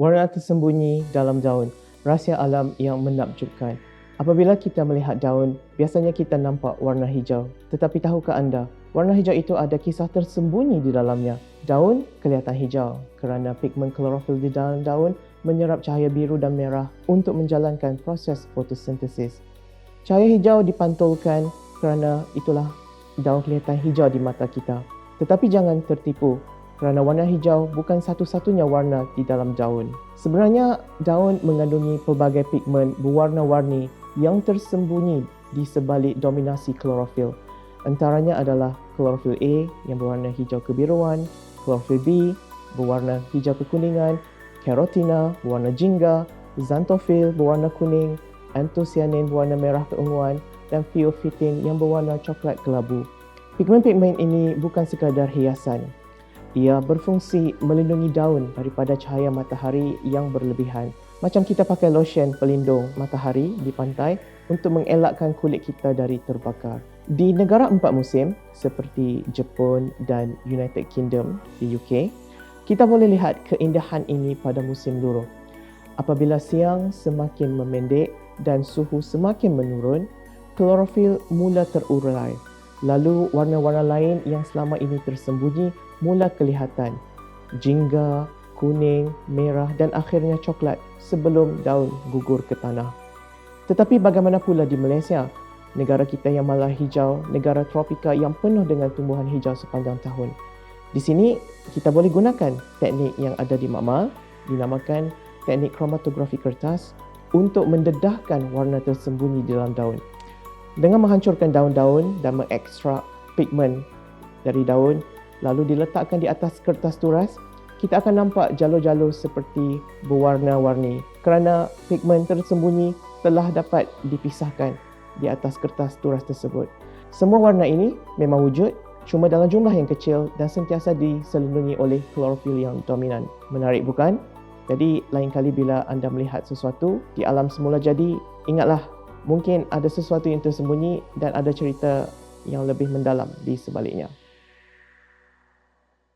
Warna tersembunyi dalam daun, rahsia alam yang menakjubkan. Apabila kita melihat daun, biasanya kita nampak warna hijau. Tetapi tahukah anda, warna hijau itu ada kisah tersembunyi di dalamnya. Daun kelihatan hijau kerana pigmen klorofil di dalam daun menyerap cahaya biru dan merah untuk menjalankan proses fotosintesis. Cahaya hijau dipantulkan kerana itulah daun kelihatan hijau di mata kita. Tetapi jangan tertipu kerana warna hijau bukan satu-satunya warna di dalam daun. Sebenarnya daun mengandungi pelbagai pigmen berwarna-warni yang tersembunyi di sebalik dominasi klorofil. Antaranya adalah klorofil A yang berwarna hijau kebiruan, klorofil B berwarna hijau kekuningan, karotina berwarna jingga, xanthophyll berwarna kuning, anthocyanin berwarna merah keunguan dan pheophytin yang berwarna coklat kelabu. Pigmen-pigmen ini bukan sekadar hiasan, ia berfungsi melindungi daun daripada cahaya matahari yang berlebihan. Macam kita pakai lotion pelindung matahari di pantai untuk mengelakkan kulit kita dari terbakar. Di negara empat musim seperti Jepun dan United Kingdom di UK, kita boleh lihat keindahan ini pada musim luruh. Apabila siang semakin memendek dan suhu semakin menurun, klorofil mula terurai. Lalu warna-warna lain yang selama ini tersembunyi mula kelihatan. Jingga, kuning, merah dan akhirnya coklat sebelum daun gugur ke tanah. Tetapi bagaimana pula di Malaysia? Negara kita yang malah hijau, negara tropika yang penuh dengan tumbuhan hijau sepanjang tahun. Di sini kita boleh gunakan teknik yang ada di Makmal dinamakan teknik kromatografi kertas untuk mendedahkan warna tersembunyi di dalam daun. Dengan menghancurkan daun-daun dan mengekstrak pigmen dari daun, lalu diletakkan di atas kertas turas, kita akan nampak jalur-jalur seperti berwarna-warni kerana pigmen tersembunyi telah dapat dipisahkan di atas kertas turas tersebut. Semua warna ini memang wujud cuma dalam jumlah yang kecil dan sentiasa diselindungi oleh klorofil yang dominan. Menarik bukan? Jadi lain kali bila anda melihat sesuatu di alam semula jadi, ingatlah mungkin ada sesuatu yang tersembunyi dan ada cerita yang lebih mendalam di sebaliknya.